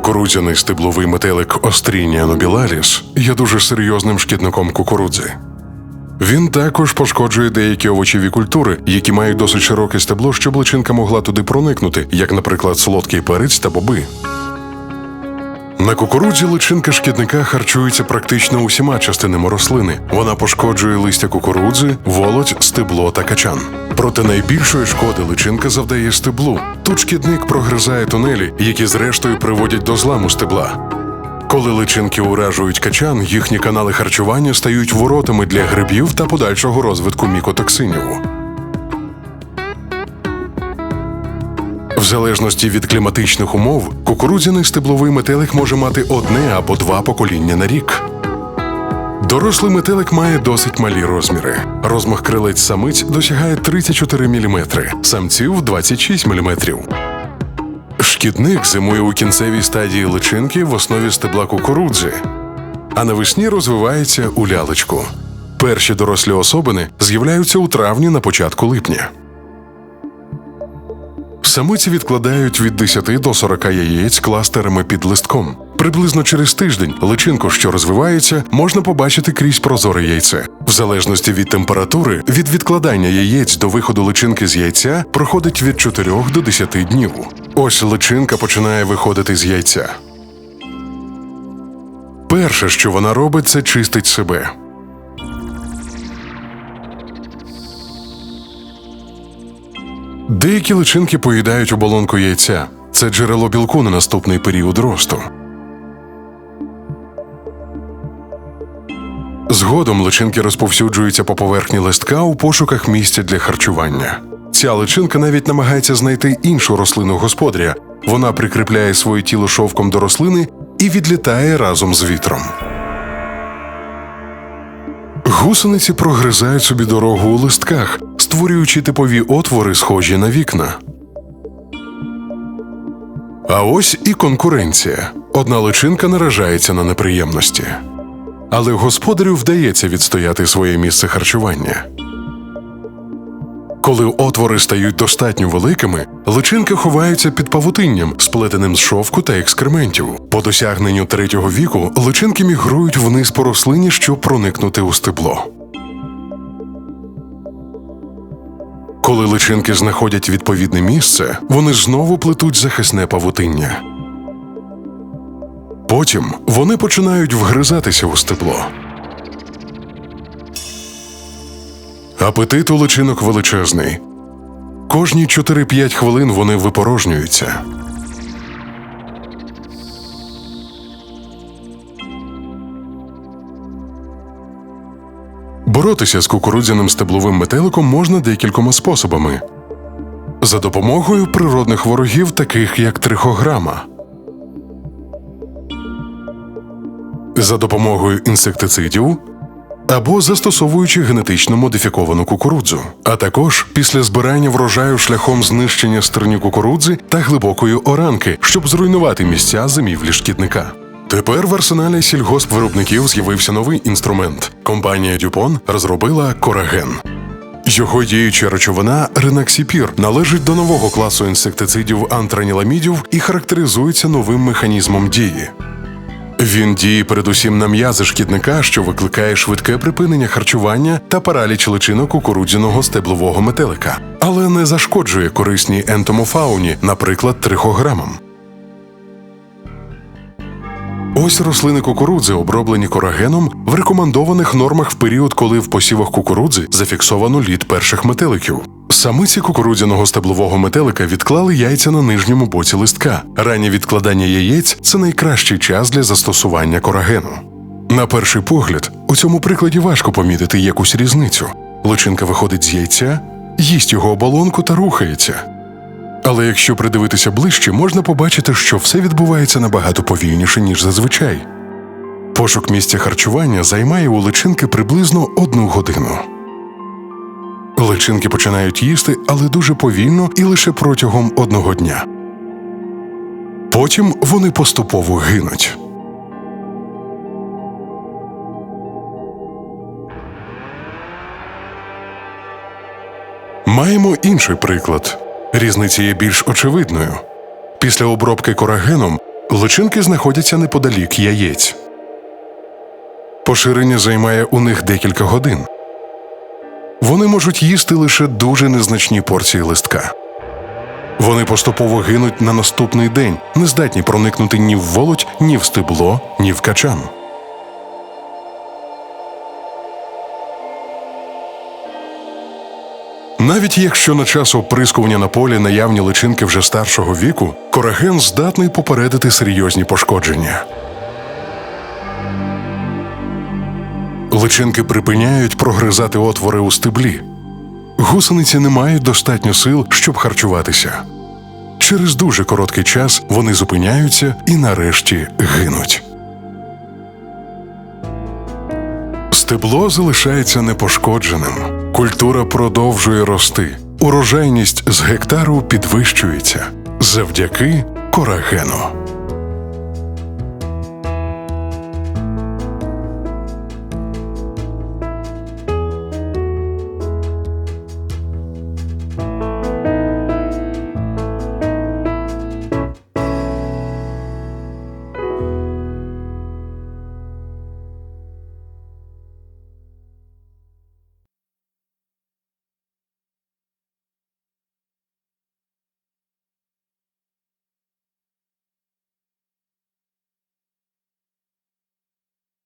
Кукурудзяний стебловий метелик Острінія нобіларіс є дуже серйозним шкідником кукурудзи. Він також пошкоджує деякі овочеві культури, які мають досить широке стебло, щоб личинка могла туди проникнути, як, наприклад, солодкий перець та боби. На кукурудзі личинка шкідника харчується практично усіма частинами рослини. Вона пошкоджує листя кукурудзи, волоть, стебло та качан. Проте найбільшої шкоди личинка завдає стеблу. Тут шкідник прогризає тунелі, які зрештою приводять до зламу стебла. Коли личинки уражують качан, їхні канали харчування стають воротами для грибів та подальшого розвитку мікотоксинів. В залежності від кліматичних умов, кукурудзяний стебловий метелик може мати одне або два покоління на рік. Дорослий метелик має досить малі розміри. Розмах крилець самиць досягає 34 мм, самців 26 мм. Шкідник зимує у кінцевій стадії личинки в основі стебла кукурудзи, а навесні розвивається у лялечку. Перші дорослі особини з'являються у травні на початку липня. Самиці відкладають від 10 до 40 яєць кластерами під листком. Приблизно через тиждень личинку, що розвивається, можна побачити крізь прозоре яйце. В залежності від температури, від відкладання яєць до виходу личинки з яйця проходить від 4 до 10 днів. Ось личинка починає виходити з яйця. Перше, що вона робить, це чистить себе. Деякі личинки поїдають оболонку яйця. Це джерело білку на наступний період росту. Згодом личинки розповсюджуються по поверхні листка у пошуках місця для харчування. Ця личинка навіть намагається знайти іншу рослину господаря. Вона прикріпляє своє тіло шовком до рослини і відлітає разом з вітром. Гусениці прогризають собі дорогу у листках, створюючи типові отвори, схожі на вікна. А ось і конкуренція. Одна личинка наражається на неприємності. Але господарю вдається відстояти своє місце харчування. Коли отвори стають достатньо великими, личинки ховаються під павутинням, сплетеним з шовку та екскрементів. По досягненню третього віку личинки мігрують вниз по рослині, щоб проникнути у стебло. Коли личинки знаходять відповідне місце, вони знову плетуть захисне павутиння. Потім вони починають вгризатися у стебло. Апетит у личинок величезний. Кожні 4-5 хвилин вони випорожнюються. Боротися з кукурудзяним стебловим метеликом можна декількома способами. За допомогою природних ворогів, таких як трихограма. За допомогою інсектицидів або застосовуючи генетично модифіковану кукурудзу, а також після збирання врожаю шляхом знищення стерні кукурудзи та глибокої оранки, щоб зруйнувати місця зимівлі шкідника. Тепер в арсеналі сільгоспвиробників з'явився новий інструмент. Компанія Дюпон розробила кораген. Його діюча речовина ренаксіпір належить до нового класу інсектицидів антраніламідів і характеризується новим механізмом дії. Він діє передусім на м'язи шкідника, що викликає швидке припинення харчування та параліч личинок кукурудзяного стеблового метелика, але не зашкоджує корисній ентомофауні, наприклад, трихограмам. Ось рослини кукурудзи, оброблені корагеном в рекомендованих нормах в період, коли в посівах кукурудзи зафіксовано лід перших метеликів. Самиці кукурудзяного стеблового метелика відклали яйця на нижньому боці листка. Раннє відкладання яєць це найкращий час для застосування корагену. На перший погляд, у цьому прикладі важко помітити якусь різницю. Личинка виходить з яйця, їсть його оболонку та рухається. Але якщо придивитися ближче, можна побачити, що все відбувається набагато повільніше, ніж зазвичай. Пошук місця харчування займає у личинки приблизно одну годину. Личинки починають їсти, але дуже повільно і лише протягом одного дня. Потім вони поступово гинуть. Маємо інший приклад. Різниця є більш очевидною. Після обробки корагеном Личинки знаходяться неподалік яєць. Поширення займає у них декілька годин. Вони можуть їсти лише дуже незначні порції листка. Вони поступово гинуть на наступний день, не здатні проникнути ні в волоть, ні в стебло, ні в качан. Навіть якщо на час оприскування на полі наявні личинки вже старшого віку, кораген здатний попередити серйозні пошкодження. Личинки припиняють прогризати отвори у стеблі. Гусениці не мають достатньо сил, щоб харчуватися. Через дуже короткий час вони зупиняються і нарешті гинуть. Стебло залишається непошкодженим. Культура продовжує рости. Урожайність з гектару підвищується завдяки корагену.